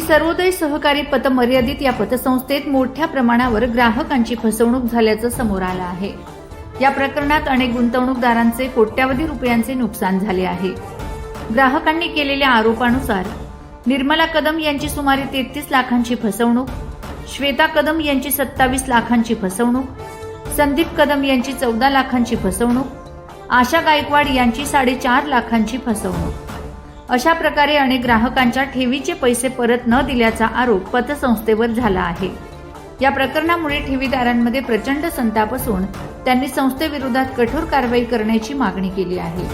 सर्वोदय सहकारी पतमर्यादित या पतसंस्थेत मोठ्या प्रमाणावर ग्राहकांची फसवणूक झाल्याचं समोर आलं आहे. या प्रकरणात अनेक गुंतवणूकदारांचे कोट्यावधी रुपयांचे नुकसान झाले आहे. ग्राहकांनी केलेल्या आरोपानुसार निर्मला कदम यांची सुमारे तेहतीस लाखांची फसवणूक श्वेता कदम यांची सत्तावीस लाखांची फसवणूक संदीप कदम यांची चौदा लाखांची फसवणूक आशा गायकवाड यांची साडेचार लाखांची फसवणूक. अशा प्रकारे अनेक ग्राहकांच्या ठेवीचे पैसे परत न दिल्याचा आरोप पतसंस्थेवर झाला आहे. या प्रकरणामुळे ठेवीदारांमध्ये प्रचंड संताप असून त्यांनी संस्थेविरोधात कठोर कारवाई करण्याची मागणी केली आहे.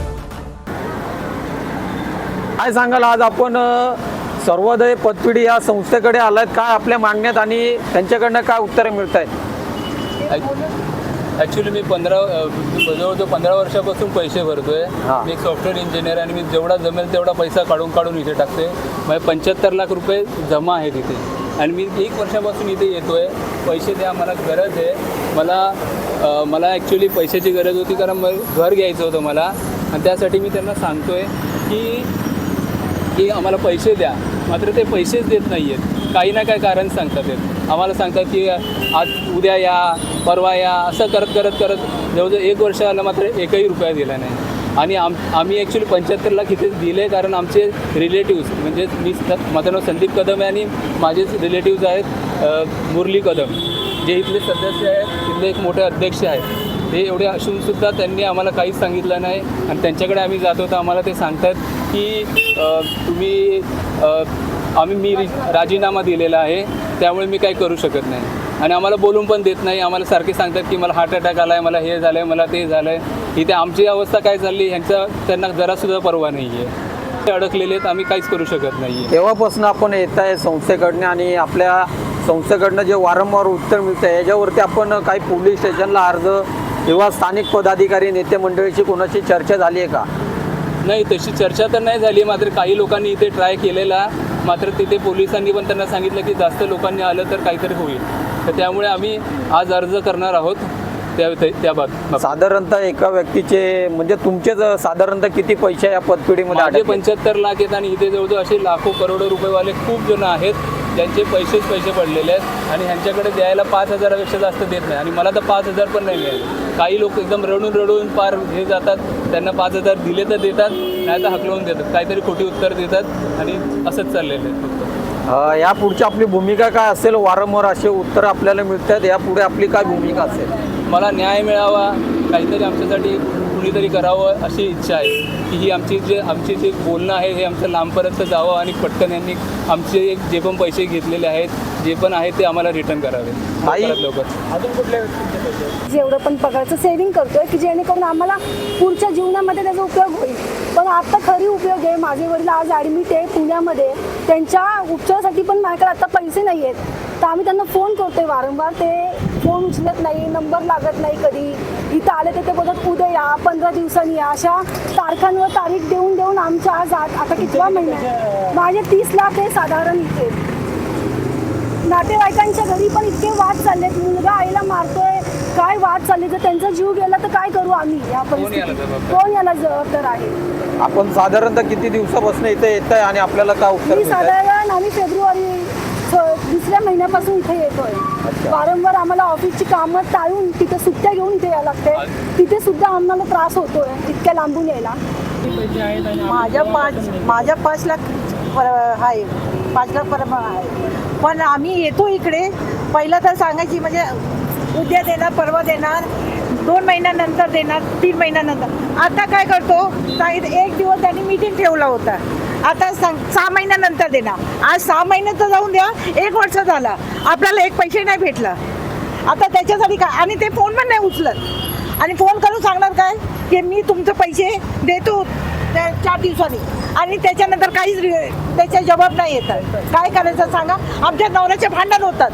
काय सांगाल आज आपण सर्वोदय पतपिढी या संस्थेकडे आलात? काय आपल्या मागण्यात आणि त्यांच्याकडनं काय उत्तरं मिळत आहेत ॲक्च्युली मी पंधरा जवळजवळ पंधरा वर्षापासून पैसे भरतोय हा. मी एक सॉफ्टवेअर इंजिनियर आणि मी जेवढा जमेल तेवढा पैसा काढून काढून इथे टाकतोय. माझे पंच्याहत्तर लाख रुपये जमा आहेत इथे. आणि मी एक वर्षापासून इथे येतोय. पैसे द्या मला गरज आहे. मला मला ॲक्च्युली पैशाची गरज होती कारण मला घर घ्यायचं होतं मला. आणि त्यासाठी मी त्यांना सांगतोय की की आम्हाला पैसे द्या. मात्र ते पैसेच देत नाही आहेत काही ना काही कारण सांगतात आम्हाला सांगतात की आज उद्या या परवा या असं करत करत करत जवळजवळ एक वर्ष आलं मात्र एकही रुपया दिला नाही. आणि आम आम्ही ॲक्च्युली पंच्याहत्तर लाख इथे दिले कारण आमचे रिलेटिव्ज म्हणजे मी स- माझं नाव संदीप कदम आहे आणि माझे रिलेटिव्ज आहेत मुरली कदम. जे इथले सदस्य आहेत तिथले एक मोठे अध्यक्ष आहेत. ते एवढे असूनसुद्धा त्यांनी आम्हाला काहीच सांगितलं नाही आणि त्यांच्याकडे आम्ही जातो तर आम्हाला ते सांगतात की तुम्ही आम्ही मी राजीनामा दिलेला आहे त्यामुळे मी काही करू शकत नाही. आणि आम्हाला बोलून पण देत नाही. आम्हाला सारखे सांगतात की मला हार्ट अटॅक आला आहे मला हे झालं आहे मला ते झालं आहे इथे आमची अवस्था काय चालली ह्यांचा त्यांना जरासुद्धा परवा नाही आहे ते अडकलेले आहेत आम्ही काहीच करू शकत नाही आहे तेव्हापासून आपण येत आहे संस्थेकडनं आणि आपल्या संस्थेकडनं जे वारंवार उत्तर मिळतं आहे याच्यावरती आपण काही पोलीस स्टेशनला अर्ज किंवा स्थानिक पदाधिकारी नेते मंडळीची कोणाची चर्चा झाली आहे का? नाही तशी चर्चा तर नाही झाली. मात्र काही लोकांनी इथे ट्राय केलेला. मात्र तिथे पोलिसांनी पण त्यांना सांगितलं की जास्त लोकांनी आलं तर काहीतरी होईल. तर त्यामुळे आम्ही आज अर्ज करणार आहोत त्या त्या बाब साधारणतः एका व्यक्तीचे म्हणजे तुमचेच साधारणतः किती पैसे या पतपिढीमध्ये माझे? पंच्याहत्तर लाख आहेत आणि इथे जवळजवळ असे लाखो करोडो रुपयेवाले खूप जण आहेत ज्यांचे पैसेच पैसे पडलेले आहेत आणि ह्यांच्याकडे द्यायला पाच हजारापेक्षा जास्त देत नाही. आणि मला तर पाच हजार पण नाही मिळाले. काही लोक एकदम रडून रडून पार हे जातात त्यांना पाच हजार दिले तर देतात नाही तर हकलवून देतात. काहीतरी खोटी उत्तर देतात आणि असंच चाललेलं आहे फक्त. या पुढची आपली भूमिका काय असेल? वारंवार असे उत्तर आपल्याला मिळतात. या पुढे आपली काय भूमिका असेल? मला न्याय मिळावा काहीतरी आमच्यासाठी कुणीतरी करावं अशी इच्छा आहे. की ही आमची जे आमचे जे बोलणं आहे हे आमचं लांबपर्यंत जावं आणि पटकन यांनी आमचे जे पण पैसे घेतलेले आहेत जे पण आहे ते आम्हाला रिटर्न करावे. अजून कुठल्या जेवढं पण पगारचं सेव्हिंग करतोय की जेणेकरून आम्हाला पुढच्या जीवनामध्ये त्याचा उपयोग होईल. पण आता खरी उपयोग आहे. माझे वडील आज ॲडमिट आहे पुण्यामध्ये. त्यांच्या उपचारासाठी पण माझ्याकडे आता पैसे नाही आहेत. तर आम्ही त्यांना फोन करतोय वारंवार. ते फोन उचलत नाही नंबर लागत नाही कधी. इथं आले तर ते बोलतात उद्या या पंधरा दिवसांनी या. अशा तारखांवर तारीख देऊन देऊन आमच्या आज आता कितवा महिना? माझे तीस लाख आहे साधारण इथे. नातेवाईकांच्या घरी पण इतके वाद चाललेत. मुलगा आईला मारतोय काय वाद चालले? जर त्यांचा जीव गेला तर काय करू आम्ही या परिस्थितीत? कोण याला जबाबदार आहे? आपण साधारणतः किती दिवसापासून इथे येत आहे आणि आपल्याला काय उत्तर मी मिळत आहे साधारण आम्ही फेब्रुवारी स- दुसऱ्या महिन्यापासून इथे येतोय. वारंवार आम्हाला ऑफिसची कामं टाळून तिथे सुट्ट्या घेऊन इथे यायला लागते तिथे सुद्धा आम्हाला त्रास होतोय इतक्या लांबून यायला. माझ्या पाच माझ्या पाच लाख पर- आहे. पाच लाख पर आहे. पण आम्ही येतो इकडे. पहिलं तर सांगायची म्हणजे उद्या देणार परवा देणार दोन महिन्यानंतर देणार तीन महिन्यानंतर. आता काय करतो एक दिवस त्यांनी मीटिंग ठेवला होता. आता सांग सहा महिन्यानंतर देणार. आज सहा महिन्याचं जाऊन द्या एक वर्ष झाला. आपल्याला एक पैसे नाही भेटला. आता त्याच्यासाठी काय? आणि ते फोन पण नाही उचलत. आणि फोन करून सांगणार काय? की मी तुमचे पैसे देतो त्या चार दिवसांनी. आणि त्याच्यानंतर काहीच रि- त्याच्या जबाब नाही येतात काय करायचं सांगा? आमच्या नवऱ्याचे भांडण होतात.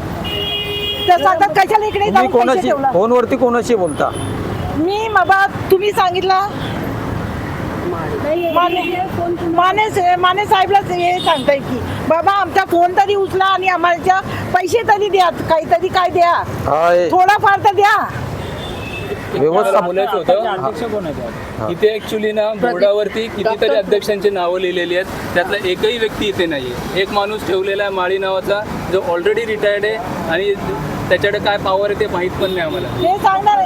तर सांगतात कशाला इकडे तुम्ही जाऊन पैसे कोणाशी ठेवला? फोनवरती कोणाशी बोलता? मी बाबा तुम्ही सांगितलं? माने माने माने साहेबला हे सांगताय की बाबा आमचा फोन तरी उचला आणि आम्हाला पैसे तरी द्या काहीतरी काय द्या. हाय. थोडाफार तर द्या. व्यवस्था- बोलायचं होतं. इथे ऍक्च्युली ना बोर्डावरती कितीतरी अध्यक्षांची नावं लिहिलेली आहेत. त्यातला एकही व्यक्ती इथे नाही एक माणूस ठेवलेला आहे माळी नावाचा जो ऑलरेडी रिटायर्ड आहे आणि त्याच्याकडे काय पॉवर आहे ते माहीत पण नाही आम्हाला. आहे, आणि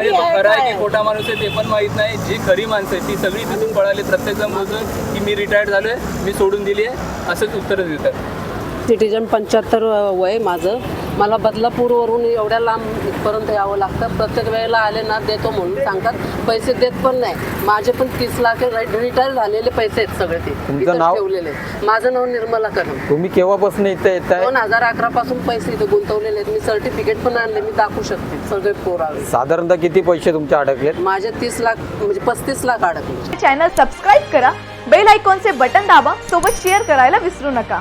म्हणजे आहे खरं आहे? की खोटा माणूस आहे ते पण माहीत नाही. जी खरी माणसं आहेत ती सगळी तिथून पळाली प्रत्येक जण बोलतोय की मी रिटायर्ड झालोय मी सोडून दिली आहे असंच उत्तरं देतात. सिटीजन पंच्याहत्तर वय माझं. मला बदलापूरवरून एवढ्या लांब इथपर्यंत यावं लागतं. प्रत्येक वेळेला आले ना देतो म्हणून सांगतात. पैसे देत पण नाही. माझे पण तीस लाख रिटायर झालेले पैसे आहेत सगळे ते. तुमचं नाव? ठेवलेले माझं नाव निर्मला कदम. तुम्ही केव्हापासून इथे येत आहे दोन हजार अकरा पासून पैसे इथे गुंतवलेले आहेत. मी सर्टिफिकेट पण आणले. मी दाखवू शकते. सगळे पोरावे. साधारणतः किती पैसे तुमचे अडकलेत? माझे तीस लाख म्हणजे पस्तीस लाख अडकले. चॅनल सबस्क्राईब करा. बेल आयकॉनचे बटन दाबा. सोबत शेअर करायला विसरू नका.